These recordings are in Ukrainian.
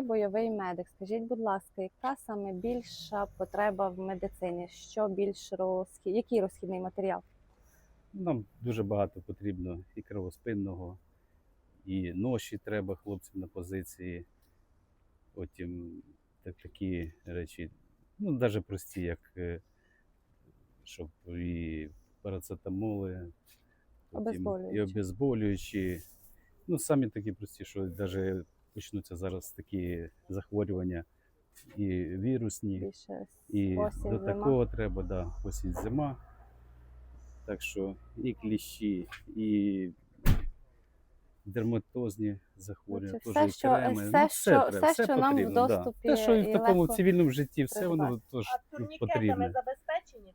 бойовий медик. Скажіть, будь ласка, яка саме більша потреба в медицині? Що більш розхід... який розхідний матеріал? Нам дуже багато потрібно і кровоспинного, і ноші треба хлопцям на позиції. Потім так, такі речі, ну, навіть прості, як е, щоб і парацетамоли, потім і Обезболюючі. обезболюючі. Ну, самі такі прості, що навіть почнуться зараз такі захворювання і вірусні. Більше І осінь, до зима? такого треба, да, осінь зима. Так що і кліщі, і дерматозні захворювання, теж все, і що- креми. все, ну, що- треба, все, що нам в потрібно, да. доступі Те, що і і в такому легко цивільному житті, все воно теж А турнікетами потрібне. забезпечені?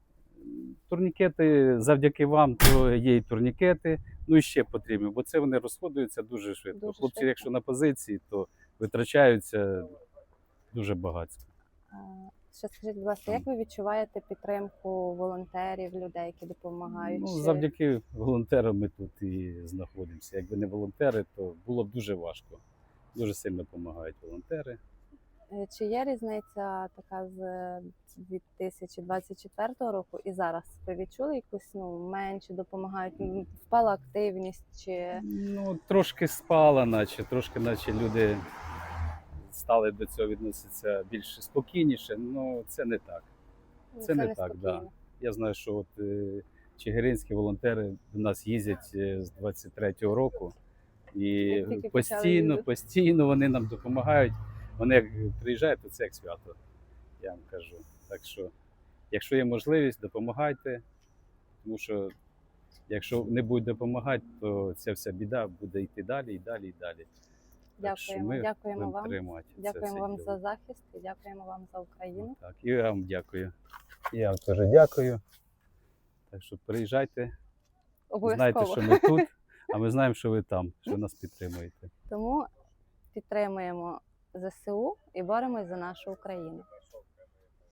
Турнікети завдяки вам, то є і турнікети, ну і ще потрібні, бо це вони розходуються дуже швидко. Дуже Хлопці, швидко. якщо на позиції, то витрачаються дуже багатько. А, Ще скажіть, будь ласка, як ви відчуваєте підтримку волонтерів, людей, які допомагають? Ну, завдяки волонтерам ми тут і знаходимося. Якби не волонтери, то було б дуже важко. Дуже сильно допомагають волонтери. Е, Чи є різниця така з 2024 року і зараз? Ви відчули якусь ну менше допомагають? Впала активність чи Ну, трошки спала, наче, трошки, наче люди стали до цього відноситися більш спокійніше. Ну, це не так. ну, Це не так, да. Я знаю, що от е, чигиринські волонтери до нас їздять е, з 23-го року. І постійно, постійно вони нам допомагають. Вони як приїжджають, то це як свято, я вам кажу. Так що, якщо є можливість, допомагайте. Тому що якщо не будуть допомагати, то ця вся біда буде йти далі і далі і далі. Дякуємо, ми дякуємо вам. це Дякуємо вам діло. за захист і дякуємо вам за Україну. Так, і я вам дякую. І Я вам теж дякую. Так що приїжджайте, знайте, що ми тут, а ми знаємо, що ви там, що нас підтримуєте. Тому підтримуємо ЗСУ і боремось за нашу Україну.